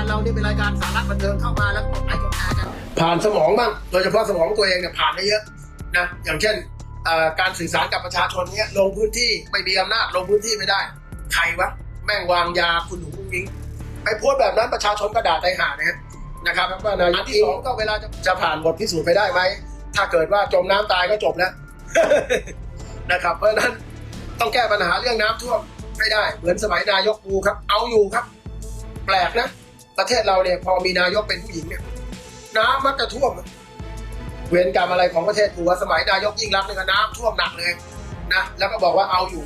การเรานี่เป็นรายการสาระบันเทิงเข้ามาแล้วกดไลค์กดแชร์กันผ่านสมองบ้างโดยเฉพาะสมองตัวเองเนี่ยผ่านได้เยอะนะอย่างเช่นการสื่อสารกับประชาชนเนี่ยลงพื้นที่ไม่มีอำนาจลงพื้นที่ไม่ได้ ใครวะแม่งวางยาคุณหนูกุ้งยิงไปโพสแบบนั้นประชาชนก็ด่าใจหานะนะครับแล้วก็นายกที่สองก็เวลาจะจะผ่านบทพิสูจน์ไปได้ไหมถ้าเกิดว่าจมน้ำตายก็จบแล้วนะครับ เพราะฉะนั้นต้องแก้ปัญหาเรื่องน้ำท่วมให้ได้ เหมือนสมัยนายกปูครับ เอาอยู่ครับ แปลกนะ ประเทศเราเนี่ยพอมีนายกเป็นผู้หญิงเนี่ยน้ำมักจะท่วม เวรกรรมอะไรของประเทศกูว่าสมัยนายกยิ่งรักเนี่ยก็น้ำท่วมหนักเลยนะแล้วก็บอกว่าเอาอยู่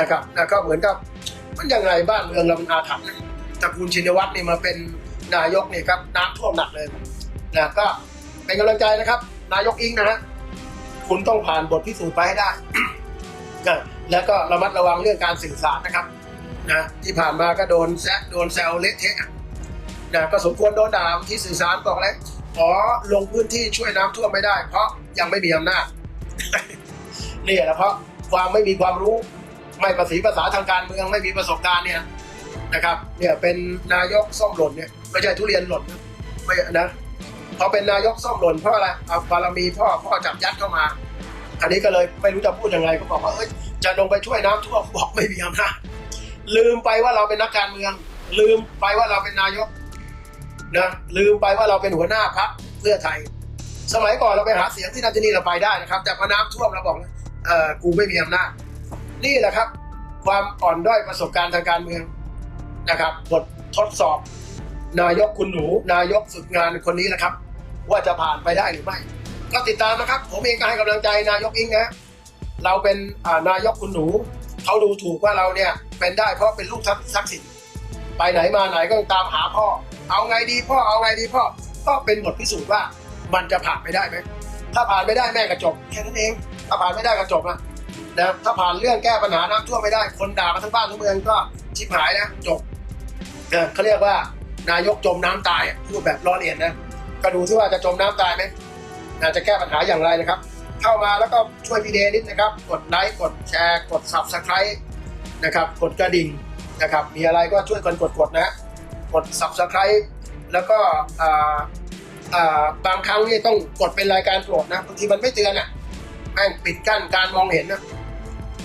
นะครับนะก็เหมือนกับมันยังไงบ้านเมืองเรามันอาถรรพ์ตระกูลชินวัตรนี่มาเป็นนายกเนี่ยครับน้ำท่วมหนักเลยนะก็เป็นกำลังใจนะครับ นายกอิงนะฮะคุณต้องผ่านบทพิสูจน์ไปให้ได้นะแล้วก็ระมัดระวังเรื่องการสื่อสารนะครับนะที่ผ่านมาก็โดนแซะโดนแซวเละเทะ นะก็สมควรโดนด่าที่สื่อสารบอกเลยขอลงพื้นที่ช่วยน้ำท่วมไม่ได้ เพราะยังไม่มีอำนาจนี่แหละเพราะความไม่มีความรู้ ไม่ประสีภาษาทางการเมืองไม่มีประสบการณ์เนี่ยนะครับเนี่ยเป็นนายกส้มหล่นเนี่ยไม่ใช่ทุเรียนหล่นนะไม่นะพอเป็นนายกส้มหล่นเพราะอะไรเอาบารมีพ่อพ่อจับยัดเข้ามา อันนี้ก็เลยไม่รู้จะพูดยังไงก็บอกว่าเอ้ยจะลงไปช่วยน้ำท่วมบอกไม่มีอำนาจลืมไปว่าเราเป็นนักการเมือง ลืมไปว่าเราเป็นนายก นะลืมไปว่าเราเป็นหัวหน้าพรรคเพื่อไทย สมัยก่อนเราไปหาเสียงที่นั่นที่นี่เราไปได้นะครับ แต่พอน้ำท่วมเราบอกเออกูไม่มีอำนาจนี่แหละครับ ความอ่อนด้อยประสบการณ์ทางการเมืองนะครับบททดสอบ นายกคุณหนู นายกฝึกงานคนนี้นะครับ ว่าจะผ่านไปได้หรือไม่ ก็ติดตามนะครับ ผมเองก็ให้กำลังใจนายกอิงนะเราเป็นนายกคุณหนูเขาดูถูกว่าเราเนี่ยเป็นได้เพราะเป็นลูกทักทักษิณไปไหนมาไหนก็ต้องตามหาพ่อ เอาไงดีพ่อเอาไงดีพ่อก็เป็นบทพิสูจน์ว่ามันจะผ่านไปได้ไหมถ้าผ่านไม่ได้แม่ก็จบแค่นั้นเองถ้าผ่านไม่ได้ก็จบนะนะถ้าผ่านเรื่องแก้ปัญหาน้ำท่วมไม่ได้ คนด่ากันทั้งบ้านทั้งเมืองก็ชิบหายนะจบนะเขาเรียกว่านายกจมน้ำตายพูดแบบล้อเลียนนะก็ดูที่ว่าจะจมน้ำตายไหมอาจจะแก้ปัญหาอย่างไรนะครับ เข้ามาแล้วก็ช่วยพี่เดนิดนะครับ กดไลค์กดแชร์ กด subscribe นะครับ กดกระดิ่งนะครับ มีอะไรก็ช่วยกันกดกดๆนะ กด subscribe แล้วก็บางครั้งนี่ต้องกดเป็นรายการโปรดนะบางทีมันไม่เตือนอะแม่งปิดกั้นการมองเห็นนะ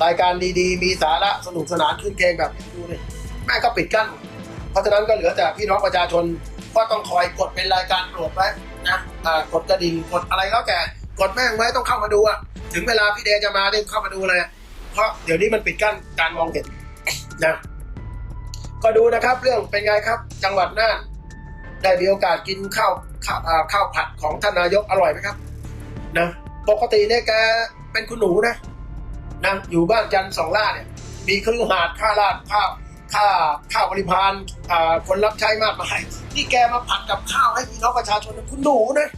รายการดีๆ มีสาระสนุกสนานขึ้นเพลงแบบดูเลยแม่งก็ปิดกั้น เพราะฉะนั้นก็เหลือแต่พี่น้องประชาชนก็ต้องคอยกดเป็นรายการโปรดไว้นะกดกระดิ่งกดอะไรแล้วแต่กดแม่งไว้ต้องเข้ามาดูอะถึงเวลาพี่เดจะมาเนี่ยเข้ามาดูเลย เพราะเดี๋ยวนี้มันปิดกั้นการมองเห็นนะ ก็ดูนะครับเรื่องเป็นไงครับ จังหวัดน่านได้มีโอกาสกินข้าวข้าวข้าวผัดของท่านนายกอร่อยไหมครับนะปกติเนี่ยแกเป็นคุณหนูนะนะอยู่บ้านจันทร์สองล่าเนี่ย มีเครือหาดค่าราดข้าวค่าข้าวบริพารคนรับใช้มากมายนี่แกมาผัดกับข้าวให้พี่น้องประชาชนคุณหนูนะ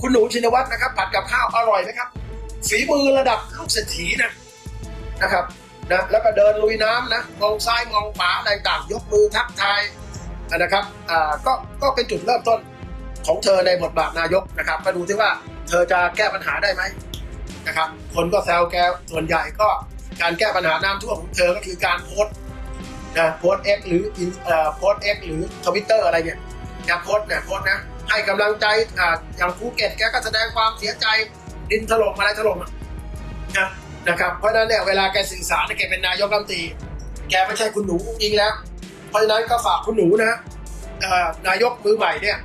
คุณหนูชินวัตรนะครับ ผัดกับข้าวอร่อยไหมครับฝีมือระดับลูกเศรษฐีนะนะครับ นะแล้วก็เดินลุยน้ำนะมองซ้ายมองขวาอะไรต่างยกมือทักทายนะครับอ่าก็ก็เป็นจุดเริ่มต้นของเธอในบทบาทนายกนะครับมาดูที่ว่าเธอจะแก้ปัญหาได้ไหมนะครับ คนก็แซวแกส่วนใหญ่ก็การแก้ปัญหาน้ำท่วมของเธอก็คือการโพส์นะโพสเอ็กหรืออินเอ่อโพสเอ็กหรือทวิตเตอร์อะไรเนี่ยอย่าโพสเนี่ยโพสนะให้กำลังใจอ่าอย่างภูเก็ตแกก็แสดงความเสียใจดินถล่มอะไรถล่มนะ นะครับเพราะฉะนั้นเนี่ยเวลาแกสื่อสารเนี่ยแกเป็นนายกรัฐมนตรีแกไม่ใช่คุณหนูจริงแล้วเพราะฉะนั้นก็ฝากคุณหนูนะนายกมือใหม่เนี่ย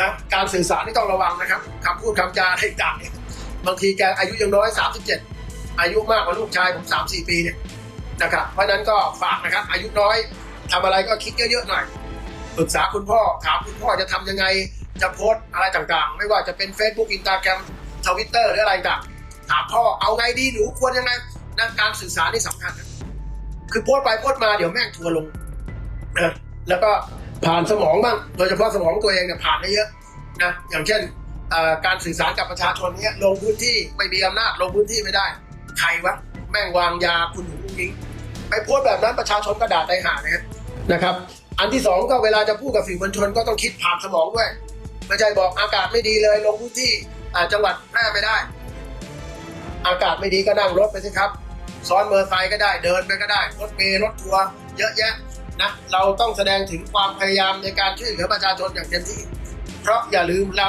นะการสื่อสารนี่ต้องระวังนะครับคำพูดคำจาอะไรต่างๆเนี่ยบางทีแกอายุยังน้อย 37 อายุมากกว่าลูกชายผม3-4 ปีเนี่ยนะครับเพราะฉะนั้นก็ฝากนะครับ อายุน้อยทำอะไรก็คิดเยอะๆหน่อยปรึกษาคุณพ่อถามคุณพ่อจะทำยังไงจะโพสอะไรต่างๆ ไม่ว่าจะเป็น Facebook Instagram Twitter หรืออะไรต่าง ถามพ่อเอาไงดีหนูควรยังไงนะการสื่อสารนี่สำคัญนะคือโพสไปโพสมาเดี๋ยวแม่งทัวลงนะแล้วก็ผ่านสมองบ้างโดยเฉพาะสมองตัวเองเนี่ยผ่านได้เยอะนะอย่างเช่นการสื่อสารกับประชาชนเนี่ยลงพื้นที่ไม่มีอำนาจลงพื้นที่ไม่ได้ ใครวะแม่งวางยาคุณหนูกุ้งยิงไปโพสแบบนั้นประชาชนก็ด่าใจหานะนะครับ อันที่สองก็เวลาจะพูดกับสื่อมวลชนก็ต้องคิดผ่านสมองด้วยไม่ใช่บอกอากาศไม่ดีเลยลงพื้นที่จังหวัดแพร่ไม่ได้ อากาศไม่ดีก็นั่งรถไปสิครับ ซ้อนเมอร์ไซค์ก็ได้เดินไปก็ได้ รถเมล์รถทัวร์เยอะแยะนะเราต้องแสดงถึงความพยายามในการช่วยเหลือประชาชนอย่างเต็มที่ เพราะอย่าลืมเรา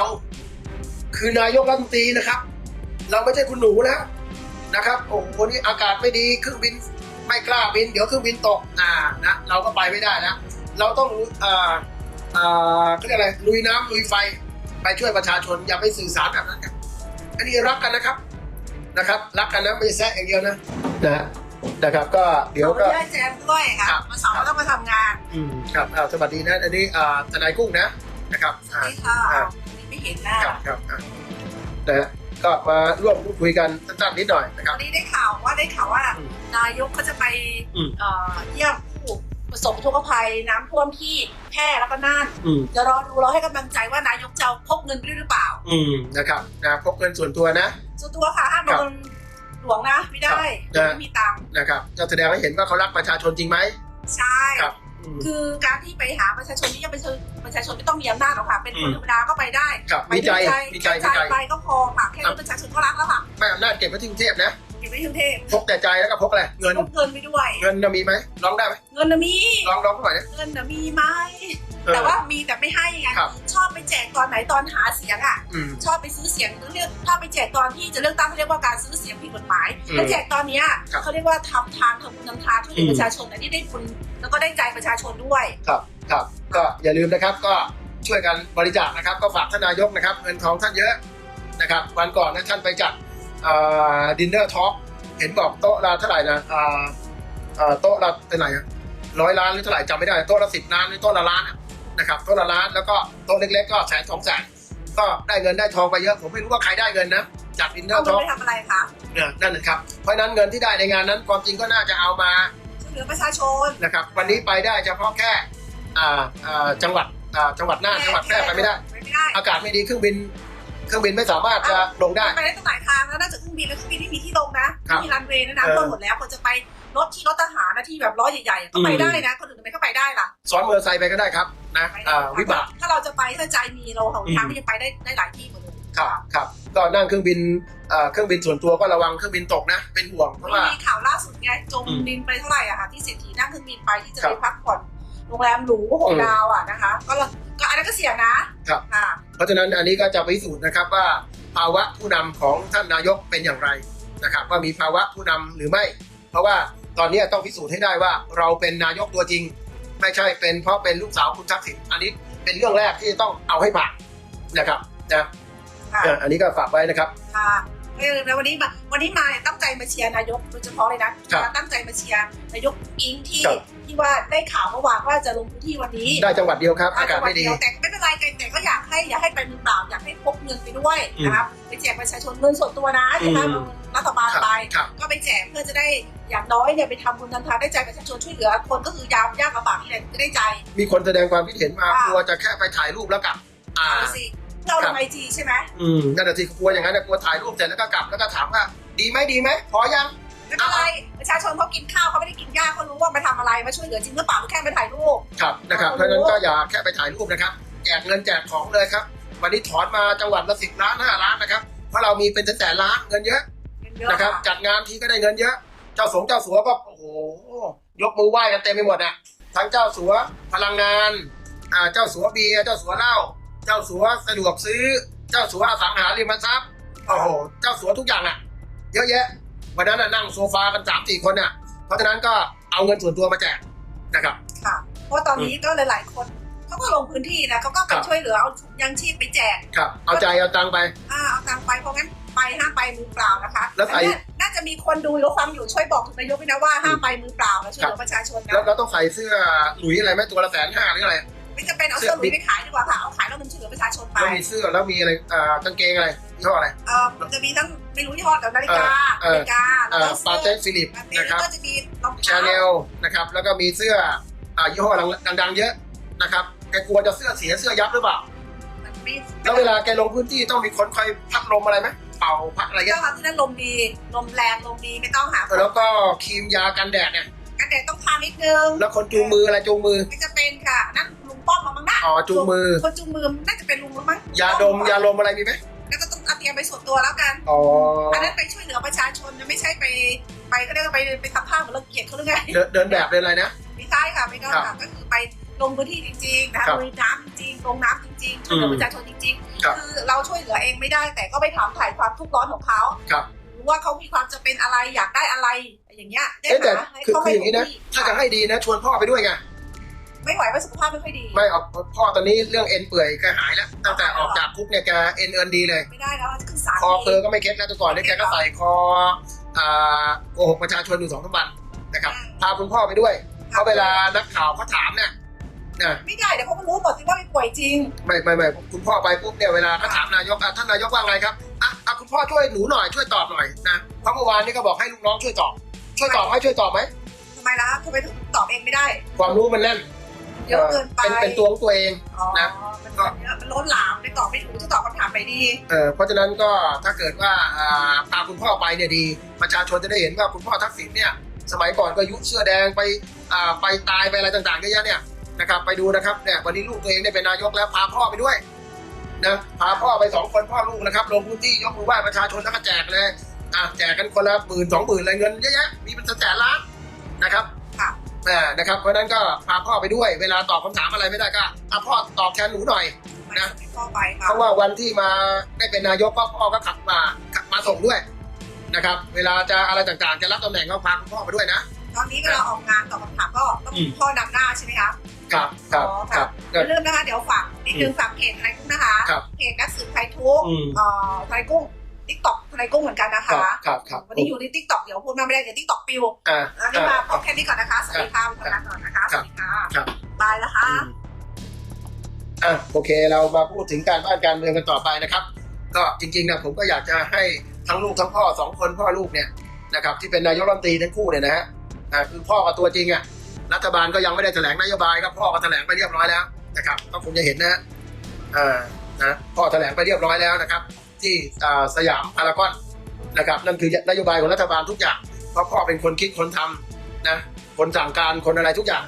คือนายกรัฐมนตรีนะครับ เราไม่ใช่คุณหนูแล้วนะครับโอ้โหนี้อากาศไม่ดีเครื่องบินไม่กล้าบิน เดี๋ยวเครื่องบินตกอ่านะเราก็ไปไม่ได้นะเราต้องอ่าอ่าเรียกอะไรลุยน้ำลุยไฟไปช่วยประชาชนอย่าไปสื่อสารแบบนั้นครับอันนี้รักกันนะครับ นะครับ รักกันนะไม่ใช่แซะอย่างเดียวนะนะฮะนะครับก็เดี๋ยวขออก็นุญาตแจมด้วยค่ะครับ วันเสาร์เราต้องมาทำงานอืมครับอ่าสวัสดีนะอันนี้อ่าทนายกุ้งนะนะครับสวัสดีค่ะอ่าวันนี้ไม่เห็นหน้าครับครับอะนะฮะก็มาร่วมพูดคุยกันสั้นๆนิดหน่อยนะครับวันนี้ได้ข่าวว่าได้ข่าวว่า อืมนายกเขาจะไปอืม เอ่อเยี่ยมผู้ ประสบอุทกภัยน้ำท่วมที่แพร่แล้วก็น่านอืมจะรอดูเราให้กำลังใจว่านายกจะเอาพกเงินไปด้วยหรือเปล่า อืมนะครับนะพกเงินส่วนตัวนะส่วนตัวค่ะห้ามครัเอาบเงินหลวงนะไม่ได้ครับไม่มีตังค์นะครับจะแสดงให้เห็นว่าเขารักประชาชนจริงไหมใช่ครับอืมคือการที่ไปหาประชาชนที่ยังเป็นประชาชนไม่ต้องมีอำนาจหรอกค่ะเป็นคนอืมธรรมดาก็ไปได้ครับไปมีใจด้วยมีใจแค่มีใจไปก็พอค่ะแค่นี้ประชาชนก็รักแล้วค่ะไม่อำนาจเก็บไว้ที่กรุงเทพนะ เก็บไว้ที่กรุงเทพพกแต่ใจแล้วก็พกอะไรเงิน พกเงินไปด้วย เงินจะมีไหมร้องได้ไหมเงินน่ะมี ร้องร้องหน่อยนะเงินน่ะมีไหมเออ แต่ว่ามีแต่ไม่ให้ไงครับ ชอบไปแจกตอนไหนตอนหาเสียงอะ อืม ชอบไปซื้อเสียงเรียกถ้าไปแจกตอนที่จะเลือกตั้งเขาเรียกว่าการซื้อเสียงผิดกฎหมายอืมแล้วแจกตอนเนี้ยครับเขาเรียกว่าทำทางทำบุญทำทานช่วยเหลือือม ประชาชนอันนี้ได้บุญแล้วก็ได้ใจประชาชนด้วย ครับครับก็อย่าลืมนะครับก็ช่วยกันบริจาคนะครับ ก็ฝากท่านนายกนะครับ เงินทองท่านเยอะนะครับ วันก่อนนะท่านไปจัด ดินเนอร์ท็อกเห็นบอกโต๊ะละเท่าไหร่นะอ่าอ่าโต๊ะละเท่าไหร่ร้อยล้านหรือเท่าไหร่จำไม่ได้โต๊ะละสิบล้านหรือโต๊ะละล้านอะนะครับโต๊ะละล้านแล้วก็โต๊ะเล็กๆ ก็แสนสองแสนก็ได้เงินได้ทองไปเยอะ ผมไม่รู้ว่าใครได้เงินนะจัดดินเนอเอาร์เงิท็นอกไปทำอะไรคะเนี่ยนั่นนะครับเพราะฉะนั้นเงินที่ได้ในงานนั้นความจริงก็น่าจะเอามาช่วยเหลือประชาชนนะครับ วันนี้ไปได้เฉพาะแค่อ่าอ่าจังหวัดอ่าจังหวัดน่านจังหวัดแพร่ไปไม่ได้ไปไม่ได้อากาศไม่ดีเครื่องบิน เครื่องบินไม่สามารถจะลงได้ ไปได้ตั้งหลายทางแล้วน่าจะเครื่องบินแล้วเครื่องบินที่มีที่ลงนะครับมีรันเวย์นะนะเออก็หมดแล้วคนจะไปรถที่รถทหารนะที่แบบล้อใหญ่ๆก็ไปอืมได้นะคนอื่นทำไมก็ไปได้ล่ะซ้อนมอเตอร์ไซค์ไปก็ได้ครับนะไปได้อ่าวิบาก ถ้าเราจะไปถ้าใจมีเราหนอืมทางที่จะไปได้ได้หลายที่หมดเลยครับครับก็นั่งเครื่องบินอ่าเครื่องบินส่วนตัวก็ระวังเครื่องบินตกนะ เป็นห่วงเพราะว่า มีข่าวล่าสุดไงจมอืมดินไปเท่าไหร่อะค่ะที่เศรษฐีนั่งเครื่องบินไปที่จะครัไปบพักผ่อนโรงแรมหรูหกอืม ดาวอะนะคะ ก็เรา ก็อันนั้นก็เสี่ยงนะครับค่ะเพราะฉะนั้นอันนี้ก็จะพิสูจน์นะครับว่าภาวะผู้นำของท่านนายกเป็นอย่างไรนะครับ ว่ามีภาวะผู้นำหรือไม่ เพราะว่าตอนนี้ต้องพิสูจน์ให้ได้ว่าเราเป็นนายกตัวจริง ไม่ใช่เป็นเพราะเป็นลูกสาวคุณทักษิณอันนี้เป็นเรื่องแรกที่ต้องเอาให้ผ่านนะครับนะค่ะเอ่ออันนี้ก็ฝากไว้นะครับ ค่ะไม่ลืมนะวันนี้มาวันนี้มาเนี่ยตั้งใจมาเชียร์นายกโดยเฉพาะเลยนะครับมาตั้งใจมาเชียร์นายกอิงที่ครับ ที่ว่าได้ข่าวเมื่อวานว่าจะลงพื้นที่วันนี้ได้จังหวัดเดียวครับ อากาศไม่ดีจังหวัเยวแต่ไม่เป็นไรแต่ก็อยากให้อยากให้ไปมือเปล่าอยากให้พกเงินไปด้วยอืมนะครับไปแจกประชาชนเงินส่วนตัวนะที่ให้อืมรัฐบาลครับไปครับก็ไปแจกเพื่อจะได้อย่างน้อยเนี่ยไปทำบุญทำทานได้ใจประชาชนช่วยเหลือ คนก็คือยามยากลำบากนี่แหละจะได้ใจ มีคนแสดงความคิดเห็นมาค่ะกลัวจะแค่ไปถ่ายรูปแล้วกลับอ่าเอาสิเราลงไอจีใช่ไหมอืมนั่นแหะสิกลัวอย่างนั้นนะกลัวถ่ายรูปเสร็จแล้วก็กลับแล้วก็ถามว่าดีไหมดีไหมพอยัง ไม่เป็นไรประชาชนเขากินข้าวเขาไม่ได้กินหญ้าเขารู้ว่ามาทำอะไรมาช่วยเหลือจริงหรือเปล่าหรือแค่มาถ่ายรูปครับนะครับเพราะฉะนั้นก็อย่าแค่ไปถ่ายรูปนะครับแจกเงินแจกของเลยครับ วันนี้ถอนมาจังหวัดละสิบล้านห้าล้านนะครับเพราะเรามีเป็นแสนๆล้านเงินเยอะเงินเยอะนะครับค่ะจัดงานทีก็ได้เงินเยอะ เจ้าสงเจ้าสัวก็โอ้โหยกมือไหว้กันเต็มไปหมดอะทั้งเจ้าสัวพลังงานอ่าเจ้าสัวเบียร์เจ้าสัวเหล้าเจ้าสัวสะดวกซื้อ เจ้าสัวอสังหาริมทรัพย์โอ้โหเจ้าสัวทุกอย่างอะ เยอะแยะ วันนั้นน่ะนั่งโซฟากันสามสี่คนอะเพราะฉะนั้นก็เอาเงินส่วนตัวมาแจกนะครับค่ะ เพราะตอนนี้ก็หลาย ๆ คนเขาก็ลงพื้นที่นะเขาก็ไปครับช่วยเหลือเอาถุงยังชีพไปแจกครับ เอาใจเอาตังค์ไปอ่าเอาตังค์ไปเพราะงั้นไปห้ามไปมือเปล่านะคะแล้วใส่อันเนี้ยน่าจะมีคนดูหรือฟังอยู่ช่วยบอกถึงนายกด้วยนะว่าห้ามไปมือเปล่านะช่วยเหลือประชาชนนะแล้วเราต้องใส่เสื้อหลุยอะไรไหมตัวละแสนห้าหรืออะไร ไม่จะเป็นเอาเสื้อหลุยไปขายดีกว่าค่ะเอาขายแล้วมันช่วยเหลือประชาชนไปแล้วมีเสื้อแล้วมีอะไรอ่ากางเกงอะไรยี่ห้ออะไรเออมันจะมีทั้งไม่รู้ยี่ห้อแต่นาฬิกาเออนาฬิกาแล้วอ่าก็ปาเสื้อเต้ฟิลิปปาเต้นะครับแล้วก็จะมีรองชาเท้าแนลนะครับแล้วก็มีเสื้ออ่ายี่ห้อดังๆเยอะนะครับแกกลัวจะเสื้อเสียเสื้อยับหรือเปล่ามันไม่แล้วเวลาแกลงพื้นที่ต้องมีคนคอยพัดลมอะไรไหมเป่าพัดอะไรไม่เงี้ต้อยงทำที่นั่นลมดีลมแรงลมดีไม่ต้องหาแล้วก็ครีมยากันแดดเนี่ยกันแดดต้องทานิดนึงแล้วคนจูงมืออะไรจูงมือไม่จะเป็นค่ะนั่นลุง ป้อมมามั้งนะอ๋อจูงมือ คนจูงมือน่าจะเป็นลุงแล้วมั้งยาดมยาลมอะไรมีไหมแล้วก็ต้องเอาเตรียมไปส่วนตัวแล้วกันอ๋ออันนั้นไปช่วยเหลือประชาชนนะไม่ใช่ไปไปก็เรียกว่าไปไปทำท่าเหมือนเราเกลียดเขาหรือไงเดินเดินแบบเดินอะไรนะไม่ใช่ค่ะไม่ได้ครัค่ะบก็คือไปลงพื้นที่จริงๆนะคะครับลุยน้ำจริงๆลงน้ำจริงๆช่วยเหลืออืมประชาชนจริงครับๆคือเราช่วยเหลือเองไม่ได้ แต่ก็ไปถามถ่ายความทุกข์ร้อนของเขาครับหรือว่าเขามีความจะเป็นอะไรอยากได้อะไรอย่างเงี้ยได้เอ๊ะแต่หาให้คือเขาคืออย่างนี้นะถ้าจะให้ดีนะ ชวนพ่อไปด้วยไง ไม่ไหวว่าสุขภาพไม่ค่อยดี ไม่เอาพ่อตอนนี้เรื่องเอ็นเปื่อยแกหายแล้วตั้งแต่ออกจากคุกเนี่ยแกเอ็นเอินดีเลย ไม่ได้แล้วขึ้นศาลคอเคอก็ไม่เคล็ดแล้วแต่ก่อนเนี่ยแกก็ใส่คออ่าโกหกประชาชนอยู่สองสามวันนะครับพาคุณพ่อไปด้วยเพราะเวลานักข่าวเขาถามเนี่ยนะไม่ได้เดี๋ยวเขาก็รู้หมดสิว่าไม่ป่วยจริง ไม่ไม่ไม่คุณพ่อไปปุ๊บเนี่ยเวลาเขาถามนายกอะท่านนายกว่าไงครับอะอะคุณพ่อช่วยหนูหน่อยช่วยตอบหน่อยนะเพราะเมื่อวานนี้ก็บอกให้ลูกน้องช่วยตอบ ช่วยตอบให้ช่วยตอบไหมทำไมล่ะทำไมถึงตอบเองไม่ได้ ความรู้มันแน่น เยอะเกินไปเป็นเป็นตัวของตัวเอง อ๋อนะ มันเยอะมันล้นหลามไม่ตอบไม่ถูกจะตอบคำถามไปดี เอ่อเพราะฉะนั้นก็ถ้าเกิดว่าอ่าพาคุณพ่อไปเนี่ยดี ประชาชนจะได้เห็นว่าคุณพ่อทักษิณเนี่ยสมัยก่อนก็ยุเสื้อแดงไปอ่าไปตายไปอะไรต่างๆเยอะแยะเนี่ยนะครับไปดูนะครับเนี่ยวันนี้ลูกตัวเองได้เป็นนายกแล้วพาพ่อไปด้วยนะพาพ่อไปสองคนพ่อลูกนะครับลงพื้นที่ยกมือไหว้ประชาชนแล้วก็แจกเลยอะแจกกันคนละหมื่นสองหมื่นอะไรเงินเยอะแยะมีเป็นแสนล้านนะครับค่ะ อ่านะครับเพราะฉะนั้นก็พาพ่อไปด้วย เวลาตอบคำถามอะไรไม่ได้ก็อะพ่อตอบแทนหนูหน่อยไม่นะส่งให้พ่อไปค่ะเพราะว่าวันที่มาได้เป็นนายกก็พ่อก็ขับมาขับมาส่งด้วยนะครับ เวลาจะอะไรต่างๆ จะรับตำแหน่งก็พาคุณพ่อไปด้วยนะ ตอนนี้เวลาออกงานตอบคำถามก็ต้องอืม พ่อนำหน้าใช่ไหมคะ ครับครับอ๋อคค่ะ รับอย่าลืมนะคะเดี๋ยวฝากนิดนึงฝากเพจทนายกุ้งนะคะครับ เพจนักสืบไทยทุกข์อืม เอ่อทนายกุ้ง ทิกตอกทนายกุ้งเหมือนกันนะครัคะบครับครับวันนี้อยู่ในทิกตอกเดี๋ยวพูดมาไม่ได้เดี๋ยวทิกตอกปิวอ่าอันนี้มาพบแค่นี้ก่อนนะคะ สวัสดีค่ะคุณทำงานก่อนนะคะ สวัสดีค่ะครับบายนะคะอืมอะโอเคเรามาพูดถึงการบ้านการเมืองกันต่อไปนะครับ ก็จริงๆนะผมก็อยากจะให้ทั้งลูกทั้งพ่อสองคนพ่อลูกเนี่ยนะครับที่เป็นนายกรัฐมนตรีทั้งคู่เนี่ยนะฮะอ่าคือพ่อกับตัวจริงอะรัฐบาลก็ยังไม่ได้แถลงนโยบายครับพ่อก็แถลงไปเรียบร้อยแล้วนะครับก็คงจะเห็นนะฮะอ่านะพ่อแถลงไปเรียบร้อยแล้วนะครับ ที่สยามพารากอนนะครับนั่นคือนโยบายของรัฐบาลทุกอย่างเพราะพ่อเป็นคนคิดคนทำนะคนสั่งการคนอะไรทุกอย่าง